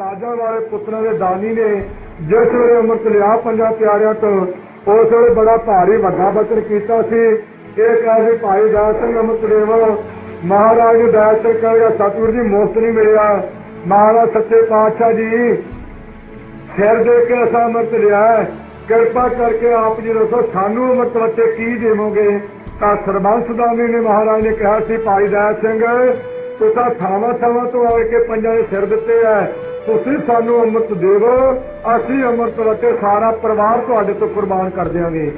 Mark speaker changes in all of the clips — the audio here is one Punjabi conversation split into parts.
Speaker 1: ਬਾਜਾਂ ਵਾਲੇ ਪੁੱਤਰਾਂ ਦੇ ਦਾਨੀ ਨੇ ਜਿਸ ਵੇਲੇ ਅੰਮ੍ਰਿਤ ਲਿਆ ਪੰਜਾਂ ਪਿਆਰਿਆਂ ਤੋਂ, ਉਸ ਵੇਲੇ ਬੜਾ ਭਾਰੀ ਵੱਡਾ ਬਚਨ ਕੀਤਾ ਸੀ। ਇਹ ਕਹਿੰਦੇ ਭਾਈ ਦਾਸ ਸਿੰਘ ਅੰਮ੍ਰਿਤ ਦੇਵ ਮਹਾਰਾਜ ਨੂੰ ਦਾਸ ਸਿੰਘ ਕਹਿੰਦਾ ਸਤਿਗੁਰੂ ਜੀ ਮੁਫਤ ਨਹੀਂ ਮਿਲਿਆ। ਮਹਾਰਾਜ ਸੱਚੇ ਪਾਤਸ਼ਾਹ ਜੀ, ਸਿਰ ਦੇ ਕੇ ਅਸਾਂ ਅੰਮ੍ਰਿਤ ਲਿਆ ਕਿਰਪਾ ਕਰਕੇ ਆਪ ਜੀ ਦੱਸੋ, ਸਾਨੂੰ ਅੰਮ੍ਰਿਤ ਬੱਚੇ ਕੀ ਦੇਵੋਗੇ? ਤਾਂ ਸਰਬੰਸ ਦਾਨੀ ਨੇ ਮਹਾਰਾਜ ਨੇ ਕਿਹਾ ਸੀ, ਭਾਈ ਦਾਸ ਸਿੰਘ ਤੁਸੀਂ ਥਾਵਾਂ ਥਾਵਾਂ ਤੋਂ ਆ ਕੇ ਪੰਜਾਂ ਦੇ ਸਿਰ ਦਿੱਤੇ ਐ ਤੁਸੀਂ ਸਾਨੂੰ ਅੰਮ੍ਰਿਤ ਦੇਵੋ, ਅਸੀਂ ਅੰਮ੍ਰਿਤ ਬੱਚੇ ਸਾਰਾ ਪਰਿਵਾਰ ਤੁਹਾਡੇ ਤੋਂ ਕੁਰਬਾਨ ਕਰ ਦਿਆਂਗੇ।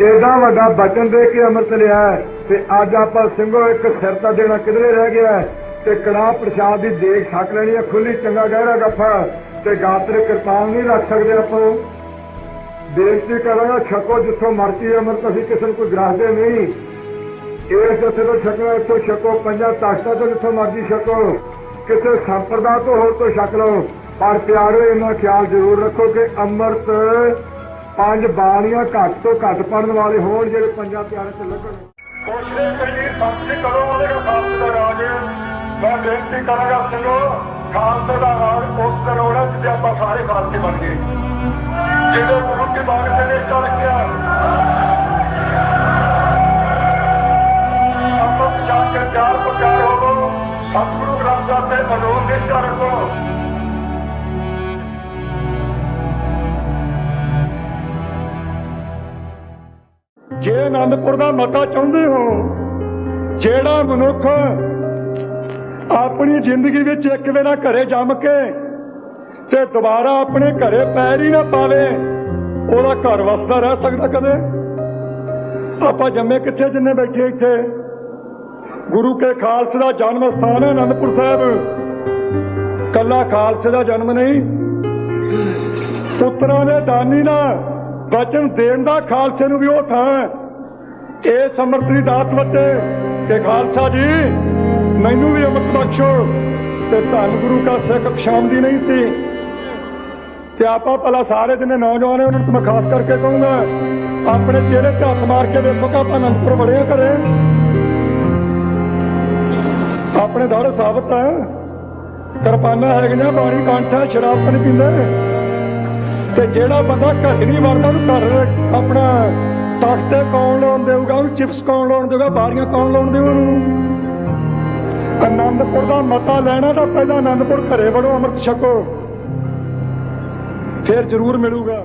Speaker 1: ਏਡਾ ਵੱਡਾ ਬਚਨ ਦੇ ਕੇ ਅੰਮ੍ਰਿਤ ਲਿਆ ਤੇ ਅੱਜ ਆਪਾਂ ਸਿੰਘੋ ਇੱਕ ਸਿਰ ਤਾਂ ਦੇਣਾ ਕਿਧਰੇ ਰਹਿ ਗਿਆ ਤੇ ਕੜਾਹ ਪ੍ਰਸ਼ਾਦ ਦੀ ਦੇਖ ਛਕ ਲੈਣੀ ਹੈ ਖੁੱਲੀ ਚੰਗਾ ਗਹਿਰਾ ਗੱਫਾ ਤੇ ਗਾਤਰੇ ਕਿਰਪਾਨ ਨਹੀਂ ਰੱਖ ਸਕਦੇ ਆਪਾਂ। ਬੇਨਤੀ ਕਰਾਂਗਾ, ਛਕੋ ਜਿੱਥੋਂ ਮਰਜ਼ੀ ਅੰਮ੍ਰਿਤ, ਅਸੀਂ ਕਿਸੇ ਨੂੰ ਕੋਈ ਗ੍ਰਾਹਦੇ ਨਹੀਂ। ਇਸ ਜਥੇ ਤੋਂ ਛਕੋ, ਇੱਥੋਂ ਛਕੋ, ਪੰਜਾਂ ਤਾਕਤਾਂ ਤੋਂ ਜਿੱਥੋਂ ਮਰਜ਼ੀ ਛਕੋ। ਕਿਸੇ ਸੰਪਰਦਾ ਤੋਂ ਹੋਰ ਤੋਂ ਛਕ ਲਓ। ਪਰ ਪਿਆਰੋ, ਇਹਨਾਂ ਖਿਆਲ ਜ਼ਰੂਰ ਰੱਖੋ ਕਿ ਅੰਮ੍ਰਿਤ ਪੰਜ ਬਾਣੀਆਂ ਘੱਟ ਤੋਂ ਘੱਟ ਪੜਨ ਵਾਲੇ ਹੋਣ, ਜਿਹੜੇ ਪੰਜਾਂ ਪਿਆਰੇ ਤੇ ਲੱਗਣ। ਕੋਸ਼ਿਸ਼ ਕਰੀਏ ਸਾਥੀ ਕਰੋ ਉਹਦੇ ਦਾ ਖਾਲਸੇ ਦਾ ਰਾਜ। ਮੈਂ ਬੇਨਤੀ ਕਰਾਂਗਾ ਸਿੰਘੋ ਖਾਲਸੇ ਦਾ ਰਾਜ ਉਸ ਦਿਨ ਹੋਣਾ ਆਪਾਂ ਸਾਰੇ ਖਾਲਸੇ ਬਣ ਗਏ। ਜਦੋਂ ਗੁਰੂ ਕੇ ਬਾਗ ਤੇ ਚੱਲ ਗਿਆ ਜਾ ਪ੍ਰਚਾਰ ਹੋਵੋ, ਸਤਿਗੁਰੂ ਗ੍ਰੰਥ ਸਾਹਿਬ ਤੇ ਅਲੋਕ ਨਿਸ਼ਚਾ ਰੱਖੋ ਜੇ ਆਨੰਦਪੁਰ ਦਾ ਮਤਾ ਚਾਹੁੰਦੇ ਹੋ, ਜਿਹੜਾ ਮਨੁੱਖ ਆਪਣੀ ਜ਼ਿੰਦਗੀ ਵਿੱਚ ਇੱਕ ਵੇਲਾ ਘਰੇ ਜੰਮ ਕੇ ਤੇ ਦੁਬਾਰਾ ਆਪਣੇ ਘਰੇ ਪੈਰ ਹੀ ਨਾ ਪਾਵੇ, ਉਹਦਾ ਘਰ ਵਸਦਾ ਰਹਿ ਸਕਦਾ ਕਦੇ? ਆਪਾਂ ਜੰਮੇ ਕਿੱਥੇ, ਜਿੰਨੇ ਬੈਠੇ ਇੱਥੇ? ਗੁਰੂ ਕੇ ਖਾਲਸੇ ਦਾ ਜਨਮ ਸਥਾਨ ਹੈ ਅਨੰਦਪੁਰ ਸਾਹਿਬ। ਕੱਲਾ ਖਾਲਸੇ ਦਾ ਜਨਮ ਨਹੀਂ। ਪੁੱਤਰਾਂ ਦੇ ਦਾਨੀ ਨਾਲ ਵਚਨ ਦੇਣ ਦਾ ਖਾਲਸੇ ਨੂੰ ਵੀ ਉਹ ਥਾਂ ਇਹ ਸਮਰਥ ਦੀ ਦਾਤ ਵੱਟੇ ਕਿ ਖਾਲਸਾ ਜੀ, ਮੈਨੂੰ ਵੀ ਅੰਮ੍ਰਿਤ ਬਖਸ਼ੋ ਤੇ ਧੰਨ ਗੁਰੂ ਕਾ ਸਿੱਖ ਸ਼ਾਮ ਨਹੀਂ ਸੀ। ਤੇ ਆਪਾਂ ਭਲਾ ਸਾਰੇ ਜਿੰਨੇ ਨੌਜਵਾਨ ਨੇ ਉਹਨਾਂ ਨੂੰ ਮੈਂ ਖਾਸ ਕਰਕੇ ਕਹੂੰਗਾ, ਆਪਣੇ ਚਿਹਰੇ ਤੇ ਹੱਥ ਮਾਰ ਕੇ ਦੇਖੋ ਕਿ ਆਪਾਂ ਅਨੰਦਪੁਰ ਬੜੇ ਕਰੇ ਆਪਣੇ ਦਾੜੇ ਸਾਬਤ ਹੈ। ਕਿਰਪਾਨਾ ਹੈਗੀਆਂ ਬਾਣੀ ਕਾਂਠਾ, ਸ਼ਰਾਬ ਤਾਂ ਨਹੀਂ ਪੀਂਦੇ ਤੇ ਜਿਹੜਾ ਬੰਦਾ ਘਰ ਨਹੀਂ ਵੜਦਾ ਉਹਨੂੰ ਘਰ ਆਪਣਾ ਤਖਤੇ ਕੌਣ ਲਾਉਣ ਦੇਊਗਾ, ਉਹਨੂੰ ਚਿਪਸ ਕੌਣ ਲਾਉਣ ਦੇਊਗਾ, ਬਾਰੀਆਂ ਕੌਣ ਲਾਉਣ ਦੇਊਗਾ ਉਹਨੂੰ? ਆਨੰਦਪੁਰ ਦਾ ਮਤਾ ਲੈਣਾ ਤਾਂ ਪਹਿਲਾਂ ਆਨੰਦਪੁਰ ਘਰੇ ਵੜੋ, ਅੰਮ੍ਰਿਤ ਛਕੋ। ਫਿਰ ਜ਼ਰੂਰ ਮਿਲੂਗਾ।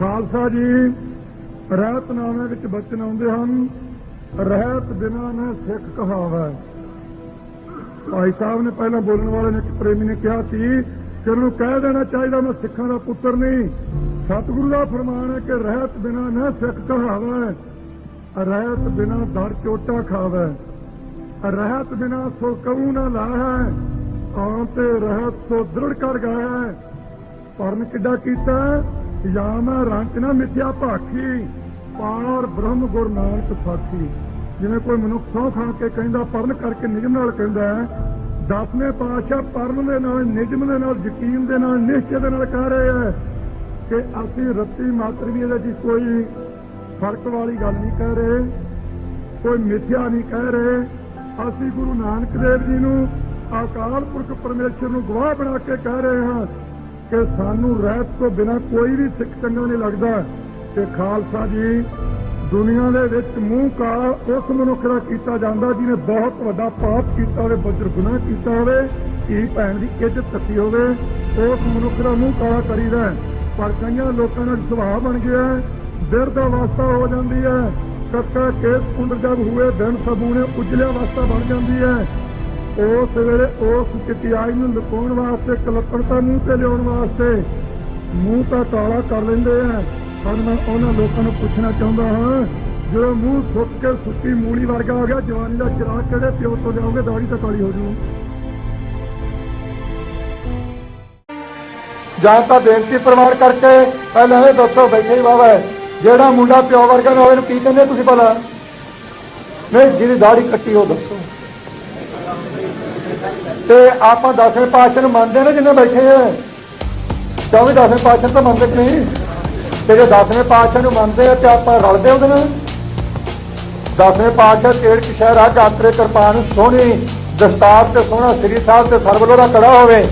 Speaker 1: ਖਾਲਸਾ ਜੀ ਰਹਿਤਨਾਮੇ ਵਿੱਚ ਬਚਨ ਆਉਂਦੇ ਹਨ। ਰਹਿਤ ਬਿਨਾ ਨਾ ਸਿੱਖ ਕਹਾਵਾ। ਭਾਈ ਸਾਹਿਬ ਨੇ ਪਹਿਲਾਂ ਬੋਲਣ ਵਾਲੇ ਨੇ ਪ੍ਰੇਮੀ ਨੇ ਕਿਹਾ ਸੀ ਕਿ ਉਹਨੂੰ ਕਹਿ ਦੇਣਾ ਚਾਹੀਦਾ ਮੈਂ ਸਿੱਖਾਂ ਦਾ ਪੁੱਤਰ ਨਹੀਂ। ਸਤਿਗੁਰੂ ਦਾ ਫਰਮਾਨ ਹੈ ਕਿ ਰਹਿਤ ਬਿਨਾ ਨਾ ਸਿੱਖ ਕਹਾਵਾ। ਰਹਿਤ ਬਿਨਾ ਦਰ ਚੋਟਾ ਖਾਵੇ। ਰਹਿਤ ਬਿਨਾ ਸੋ ਕਉ ਨਾ ਲਾਹੈ। ਆਉ ਤੇ ਰਹਿਤ ਸੋ ਦ੍ਰਿੜ ਕਰ ਗਾਇਆ ਪਰਨ ਕਿੱਡਾ ਕੀਤਾ? ਜਾਂ ਮੈਂ ਰੰਕ ਨਾ ਮਿੱਥਿਆ ਭਾਖੀ। ਪਾਰ ਬ੍ਰਹਮ ਗੁਰ ਨਾਨਕ ਸਾਖੀ। ਜਿਵੇਂ ਕੋਈ ਮਨੁੱਖ ਸੌ ਖਾ ਕੇ ਕਹਿੰਦਾ ਪਰਨ ਕਰਕੇ ਨਿਯਮ ਨਾਲ ਕਹਿੰਦਾ ਦਸਵੇਂ ਪਾਤਸ਼ਾਹ ਪਰਨ ਦੇ ਨਾਲ ਨਿਯਮ ਦੇ ਨਾਲ, ਯਕੀਨ ਦੇ ਨਾਲ, ਨਿਸ਼ਚੇ ਦੇ ਨਾਲ ਕਹਿ ਰਹੇ ਹੈ ਕਿ ਅਸੀਂ ਰੱਤੀ ਮਾਤਰ ਵੀ ਇਹਦੇ 'ਚ ਕੋਈ ਫ਼ਰਕ ਵਾਲੀ ਗੱਲ ਨਹੀਂ ਕਹਿ ਰਹੇ, ਕੋਈ ਮਿਥਿਆ ਨਹੀਂ ਕਹਿ ਰਹੇ। ਅਸੀਂ ਗੁਰੂ ਨਾਨਕ ਦੇਵ ਜੀ ਨੂੰ ਅਕਾਲ ਪੁਰਖ ਪਰਮੇਸ਼ਰ ਨੂੰ ਗਵਾਹ ਬਣਾ ਕੇ ਕਹਿ ਰਹੇ ਹਾਂ ਕਿ ਸਾਨੂੰ ਰਹਿਤ ਤੋਂ ਬਿਨਾ ਕੋਈ ਵੀ ਸਿੱਖ ਚੰਗਾ ਨਹੀਂ ਲੱਗਦਾ। ਕਿ ਖਾਲਸਾ ਜੀ ਦੁਨੀਆ ਦੇ ਵਿੱਚ ਮੂੰਹ ਕਾਲਾ ਉਸ ਮਨੁੱਖ ਦਾ ਕੀਤਾ ਜਾਂਦਾ ਜਿਹਨੇ ਬਹੁਤ ਵੱਡਾ ਪਾਪ ਕੀਤਾ ਹੋਵੇ ਵਜਰ ਗੁਨਾਹ ਕੀਤਾ ਹੋਵੇ ਧੀ ਭੈਣ ਦੀ ਇੱਜ਼ਤ ਕੱਟੀ ਹੋਵੇ ਉਸ ਮਨੁੱਖ ਦਾ ਮੂੰਹ ਕਾਲਾ ਕਰੀਦਾ ਪਰ ਕਈਆਂ ਲੋਕਾਂ ਦਾ ਸੁਭਾਅ ਬਣ ਗਿਆ ਹੈ, ਦਿਰ ਦਾ ਵਾਸਤਾ ਹੋ ਜਾਂਦੀ ਹੈ ਕੱਕਾ ਕੇਸ ਕੁੰਡ ਜਦ ਹੋਏ ਦਿਨ ਸਬੂਨੇ ਉਜਲਿਆ ਵਾਸਤਾ ਬਣ ਜਾਂਦੀ ਹੈ। ਉਸ ਵੇਲੇ ਉਸ ਚਿਤਿਆਈ ਨੂੰ ਲੁਕਾਉਣ ਵਾਸਤੇ ਕਲਪੜਤਾ ਮੂੰਹ ਤੇ ਲਿਆਉਣ ਵਾਸਤੇ ਮੂੰਹ ਤਾਂ ਕਾਲਾ ਕਰ ਲੈਂਦੇ ਆ ਪਰ ਮੈਂ ਉਹਨਾਂ ਲੋਕਾਂ ਨੂੰ ਪੁੱਛਣਾ ਚਾਹੁੰਦਾ ਹਾਂ ਜਦੋਂ ਮੂੰਹ ਸੁੱਕ ਕੇ ਸੁੱਕੀ ਮੂਲੀ ਵਰਗਾ ਹੋ ਗਿਆ, ਜਵਾਨੀ ਦਾ ਚਿਰਾਗ ਕਿਹੜੇ ਪਿਓ ਤੋਂ ਲਿਆਓਗੇ, ਦਾੜੀ ਤਾਂ ਕਾਲੀ ਹੋ ਜੂ ਜਾਂ ਤਾਂ ਬੇਨਤੀ ਪ੍ਰਵਾਨ ਕਰਕੇ ਪਹਿਲਾਂ ਇਹ ਦੱਸੋ, ਬੈਠੇ ਹੀ ਬਾਬਾ ਜਿਹੜਾ ਮੁੰਡਾ ਪਿਓ ਵਰਗਾ ਨਾ ਹੋਵੇ ਨੂੰ ਕੀ ਕਹਿੰਦੇ ਤੁਸੀਂ ਭਲਾ? ਨਹੀਂ, ਜਿਹਦੀ ਦਾੜੀ ਕੱਟੀ ਉਹ ਦੱਸੋ। ਤੇ ਆਪਾਂ ਦਸਵੇਂ ਪਾਤਸ਼ਾਹ ਨੂੰ ਮੰਨਦੇ ਨੇ, ਜਿੰਨੇ ਬੈਠੇ ਆ। ਕਿਉਂ ਦਸਵੇਂ ਪਾਤਸ਼ਾਹ ਤਾਂ ਮੰਨਦੇ ਨਹੀਂ? ਤੇ ਜੇ ਦਸਵੇਂ ਪਾਤਸ਼ਾਹ ਨੂੰ ਮੰਨਦੇ ਆ ਤੇ ਆਪਾਂ ਰਲਦੇ ਉਹਦੇ ਨਾਲ। ਦਸਵੇਂ ਪਾਤਸ਼ਾਹ ਤੇੜ ਕਿ ਆ ਗਾਤਰੇ ਕਿਰਪਾਨ ਸੋਹਣੀ, ਦਸਤਾਰ ਤੇ ਸੋਹਣਾ, ਸ੍ਰੀ ਸਾਹਿਬ ਤੇ ਸਰਬਲੋ ਦਾ ਕੜਾ ਹੋਵੇ।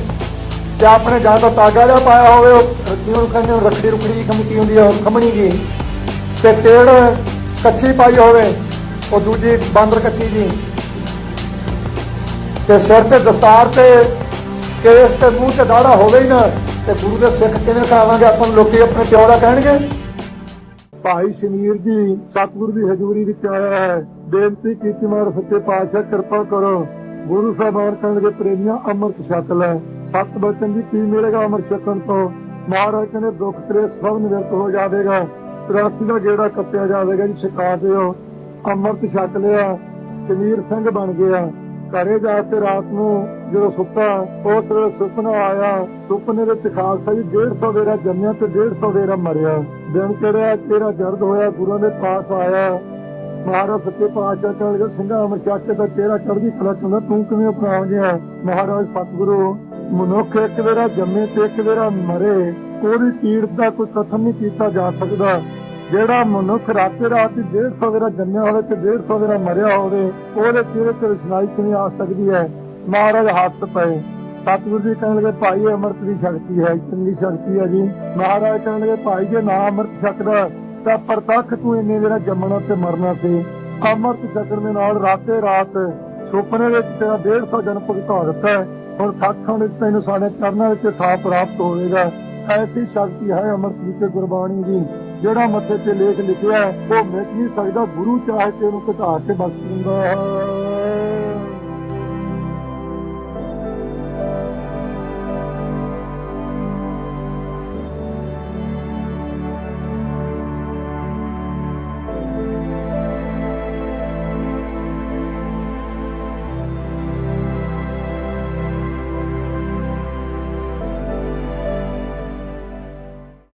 Speaker 1: ਤੇ ਆਪਣੇ ਜਾਂ ਤਾਂ ਤਾਗਾ ਜਿਹਾ ਪਾਇਆ ਹੋਵੇ, ਉਹ ਜਿਹਨੂੰ ਕਹਿੰਦੇ ਉਹ ਰੱਖੜੀ ਰੁਕੜੀ ਖਮਕੀ ਹੁੰਦੀ ਆ, ਉਹ ਖਮਣੀ ਜੀ ਤੇ ਤੇੜ ਕੱਚੀ ਪਾਈ ਹੋਵੇ, ਉਹ ਦੂਜੀ ਬਾਂਦਰ ਕੱਚੀ ਜੀ ਤੇ ਸਿਰ ਤੇ ਦਸਤਾਰ ਤੇ ਕੇਸ ਤੇ ਮੂੰਹ ਤੇ ਦਾੜਾ ਹੋਵੇ ਹੀ ਨਾ। ਤੇ ਗੁਰੂ ਦੇ ਸਿੱਖ ਕਿਵੇਂ ਖਾਵਾਂਗੇ? ਆਪਾਂ ਨੂੰ ਲੋਕੀ ਆਪਣੇ ਪਿਓ ਦਾ ਕਹਿਣਗੇ। ਭਾਈ ਸ਼ਮੀਰ ਜੀ, ਸਤਿਗੁਰੂ ਦੀ ਹਜ਼ੂਰੀ ਵਿੱਚ ਆਇਆ ਹੈ। ਬੇਨਤੀ ਕੀਤੀ ਮਾਰ ਸੱਚੇ ਪਾਤਸ਼ਾਹ, ਕਿਰਪਾ ਕਰੋ। ਗੁਰੂ ਸਾਹਿਬਾਨ ਕਹਿੰਦੇ ਪ੍ਰੇਮੀਆਂ ਅੰਮ੍ਰਿਤ ਛਕ ਲੈ। ਸਤ ਬਚਨ ਦੀ ਕੀ ਮਿਲੇਗਾ ਅੰਮ੍ਰਿਤ ਛਕਣ ਤੋਂ? ਮਹਾਰਾਜ ਕਹਿੰਦੇ, ਦੁੱਖ ਤੇਰੇ ਸਭ ਨਿਵਰਤ ਹੋ ਜਾਵੇਗਾ। ਤਰਾਸੀ ਦਾ ਗੇੜਾ ਕੱਟਿਆ ਜਾਵੇਗਾ ਜੀ, ਛਕਾ ਦਿਓ। ਅੰਮ੍ਰਿਤ ਛਕ ਲਿਆ। ਸ਼ਮੀਰ ਸਿੰਘ ਬਣ ਗਿਆ। ਘਰੇ ਜਾ ਕੇ ਰਾਤ ਨੂੰ ਜਦੋਂ ਸੁੱਤਾ, ਉਸ ਵੇਲੇ ਸੁਪਨਾ ਆਇਆ, ਸੁਪਨੇ ਵਿੱਚ ਖਾਲਸਾ ਜੀ 150 ਵੇਰਾ ਜੰਮਿਆ ਤੇ 150 ਵੇਰਾ ਮਰਿਆ। ਦਿਨ ਚੜਿਆ, ਤੇਰਾ ਜਰਦ ਹੋਇਆ ਗੁਰੂ ਦੇ ਪਾਸ ਆਇਆ। ਮਹਾਰਾਜ ਸੱਚੇ ਪਾਤਸ਼ਾਹ ਕਹਿੰਦੇ ਸਿੰਘਾ ਅਮਰ ਚੱਕ ਦਾ ਤੇਰਾ ਚੜ੍ਹਦੀ ਕਲਾ ਚ ਤੂੰ ਕਿਵੇਂ ਅਪਣਾ ਗਿਆ? ਮਹਾਰਾਜ ਸਤਿਗੁਰੂ, ਮਨੁੱਖ ਇੱਕ ਵੇਰਾ ਜੰਮੇ ਤੇ ਇੱਕ ਵੇਰਾ ਮਰੇ ਉਹਦੀ ਪੀੜ ਦਾ ਕੋਈ ਕਥਨ ਨਹੀਂ ਕੀਤਾ ਜਾ ਸਕਦਾ। ਜਿਹੜਾ ਮਨੁੱਖ ਰਾਤੇ ਰਾਤ ਹੀ 150 ਵੇਰਾ ਜੰਮਿਆ ਹੋਵੇ ਤੇ 150 ਵੇਰਾ ਮਰਿਆ ਹੋਵੇ, ਉਹਦੇ ਚਿਹਰੇ ਤੇ ਰਸਨਾਈ ਕਿਵੇਂ ਆ ਸਕਦੀ ਹੈ? ਮਹਾਰਾਜ ਹੱਥ ਪਏ। ਸਤਿਗੁਰੂ ਜੀ ਕਹਿਣ ਲੱਗੇ, ਭਾਈ ਅੰਮ੍ਰਿਤ ਦੀ ਸ਼ਕਤੀ ਹੈ ਚੰਗੀ ਸ਼ਕਤੀ ਹੈ ਜੀ। ਮਹਾਰਾਜ ਕਹਿਣ ਲੱਗੇ, ਭਾਈ, ਜੇ ਨਾ ਅੰਮ੍ਰਿਤ ਛਕਦਾ, ਤਾਂ ਪ੍ਰਤੱਖ ਤੂੰ ਇੰਨੇ ਵੇਰਾ ਜੰਮਣਾ ਤੇ ਮਰਨਾ ਸੀ। ਅੰਮ੍ਰਿਤ ਛਕਣ ਦੇ ਨਾਲ ਰਾਤੇ ਰਾਤ ਸੁਪਨੇ ਵਿੱਚ ਤੇਰਾ 150 ਜਨਮ ਭੁਗਤਾ ਦਿੱਤਾ ਹੈ। ਹੁਣ ਸੱਖਾਂ ਵਿੱਚ ਤੈਨੂੰ ਸਾਡੇ ਚਰਨਾਂ ਵਿੱਚ ਥਾਂ ਪ੍ਰਾਪਤ ਹੋਵੇਗਾ। ਐਸੀ ਸ਼ਕਤੀ ਹੈ ਅੰਮ੍ਰਿਤ ਦੀ ਗੁਰਬਾਣੀ ਦੀ। ਜਿਹੜਾ ਮੱਥੇ ਤੇ ਲੇਖ ਲਿਖਿਆ ਉਹ ਮੈਂ ਕੀ ਸਕਦਾ, ਗੁਰੂ ਚਾਹੇ ਤੇ ਉਹਨੂੰ ਘਟਾ ਕੇ ਬਖਸ਼ ਦਿੰਦਾ